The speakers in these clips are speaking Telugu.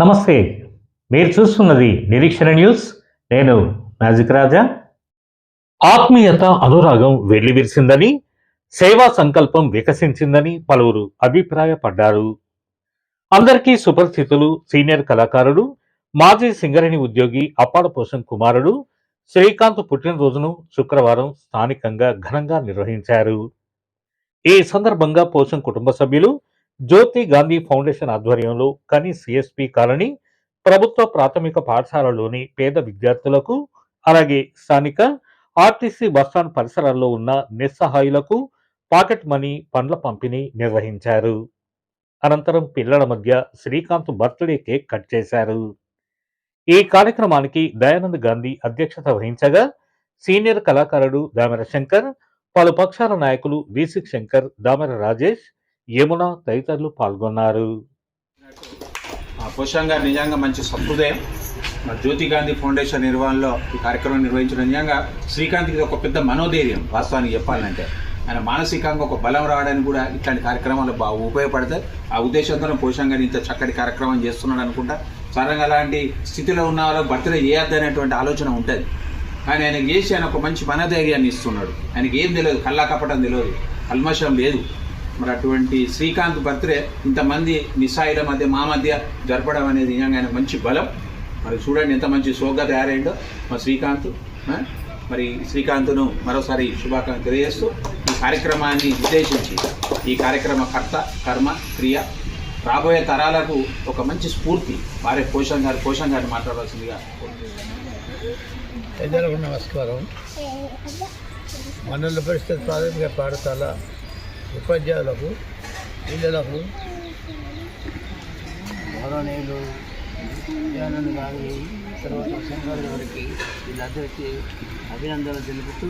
నమస్తే మీరు చూస్తున్నది నిరీక్షణ న్యూస్. నేను మ్యాజిక్ రాజా. ఆత్మీయత అనురాగం వెల్లివిరిసిందని సేవా సంకల్పం వికసించిందని పలువురు అభిప్రాయపడ్డారు. అందరికీ సుపరిచితులు సీనియర్ కళాకారుడు మాజీ సింగరేణి ఉద్యోగి అప్పాడపోషం కుమారుడు శ్రీకాంత్ పుట్టినరోజును శుక్రవారం స్థానికంగా ఘనంగా నిర్వహించారు. ఈ సందర్భంగా పోషం కుటుంబ సభ్యులు జ్యోతి గాంధీ ఫౌండేషన్ ఆధ్వర్యంలో కని సిఎస్పి కాలనీ ప్రభుత్వ ప్రాథమిక పాఠశాలలోని పేద విద్యార్థులకు అలాగే స్థానిక ఆర్టీసీ బస్టాండ్ పరిసరాల్లో ఉన్న నిస్సహాయులకు పాకెట్ మనీ పండ్ల పంపిణీ నిర్వహించారు. అనంతరం పిల్లల మధ్య శ్రీకాంత్ బర్త్డే కేక్ కట్ చేశారు. ఈ కార్యక్రమానికి దయానంద్ గాంధీ అధ్యక్షత వహించగా సీనియర్ కళాకారుడు దామెర శంకర్ పలు పక్షాల నాయకులు విసి శంకర్ దామెర రాజేష్ యమున తదితరులు పాల్గొన్నారు. ఆ గారు నిజంగా మంచి సహృదయం మా జ్యోతి గాంధీ ఫౌండేషన్ నిర్వహణలో ఈ కార్యక్రమం నిర్వహించడం నిజంగా శ్రీకాంత్కి ఒక పెద్ద మనోధైర్యం వాస్తవానికి చెప్పాలంటే. ఆయన మానసికంగా ఒక బలం రావడానికి కూడా ఇట్లాంటి కార్యక్రమాలు బాగా ఉపయోగపడతాయి. ఆ ఉద్దేశంతో పోషంగా గారు ఇంత చక్కటి కార్యక్రమం చేస్తున్నాడు అనుకుంటా. సరంగా అలాంటి స్థితిలో ఉన్న వాళ్ళకి బర్త్డే చేయొద్దనేటువంటి ఆలోచన ఉంటుంది. కానీ ఆయన చేసి ఆయన ఒక మంచి మనధైర్యాన్ని ఇస్తున్నాడు. ఆయనకి ఏం తెలియదు కల్లా కప్పటం తెలియదు కల్మషం లేదు. మరి అటువంటి శ్రీకాంత్ బర్త్డే ఇంతమంది నిస్సాయిల మధ్య మా మధ్య జరపడం అనేది నిజంగా ఆయన మంచి బలం. మరి చూడండి ఎంత మంచి సోగ్గా తయారైందో. మా శ్రీకాంత్ మరి శ్రీకాంత్ను మరోసారి శుభాకాంక్షలు తెలియజేస్తూ ఈ కార్యక్రమాన్ని ఉద్దేశించి ఈ కార్యక్రమ కర్త కర్మ క్రియ రాబోయే తరాలకు ఒక మంచి స్ఫూర్తి. వారే పోషణ గారు పోషణ గారిని మాట్లాడాల్సిందిగా పెద్దలకు నమస్కారం. మండల పరిషత్ ప్రాథమిక పాఠశాల ఉపాధ్యాయులకు పిల్లలకు గౌరవనీయులు విద్యానంద్ గారి తర్వాత శంకర్ గారికి వీళ్ళందరికీ అభినందనలు తెలుపుతూ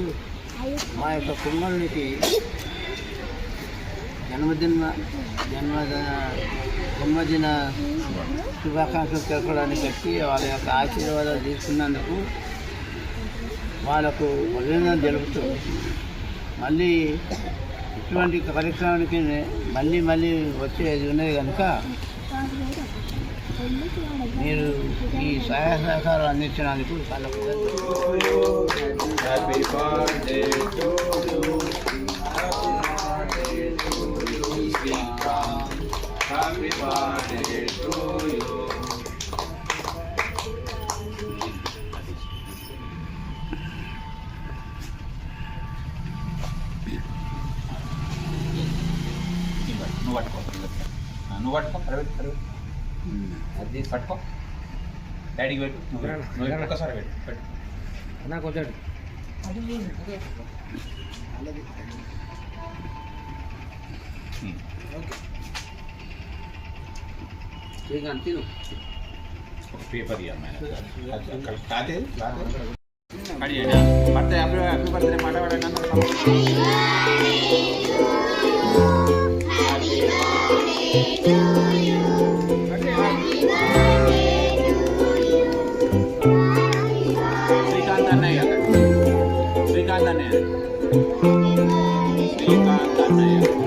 మా యొక్క కుమ్మల్నికి జన్మదిన జన్మ జన్మదిన శుభాకాంక్షలు తెలపడానికి వచ్చి వాళ్ళ యొక్క ఆశీర్వాదాలు తీసుకున్నందుకు వాళ్ళకు అభినందన తెలుపుతూ మళ్ళీ ఇటువంటి కార్యక్రమానికి మళ్ళీ మళ్ళీ వచ్చేది ఉన్నది కనుక మీరు ఈ సహాయ సహకారం అందించినందుకు చాలా కృతజ్ఞతలు. నువ్వు పట్టుకో నువ్వు పట్టుకో అరవై అరవై అది పట్టుకో డాడీకి పెట్టు నువ్వు పెట్టు, ఒక్కసారి పెట్టు పెట్టు ಶ್ರೀಕಾಂತ್ ತಿನ್ನು ಪೇಪರ್ ಖಾತೆ ಮತ್ತೆ ಹ್ಯಾಪಿ ಬರ್ತಾರೆ ಮಾತಾಡೋಣ ಶ್ರೀಕಾಂತ್ ಅಣ್ಣಯ್ಯ ಶ್ರೀಕಾಂತ್ ಅಣ್ಣಯ್ಯ ಶ್ರೀಕಾಂತ್ ಅಣ್ಣಯ್ಯ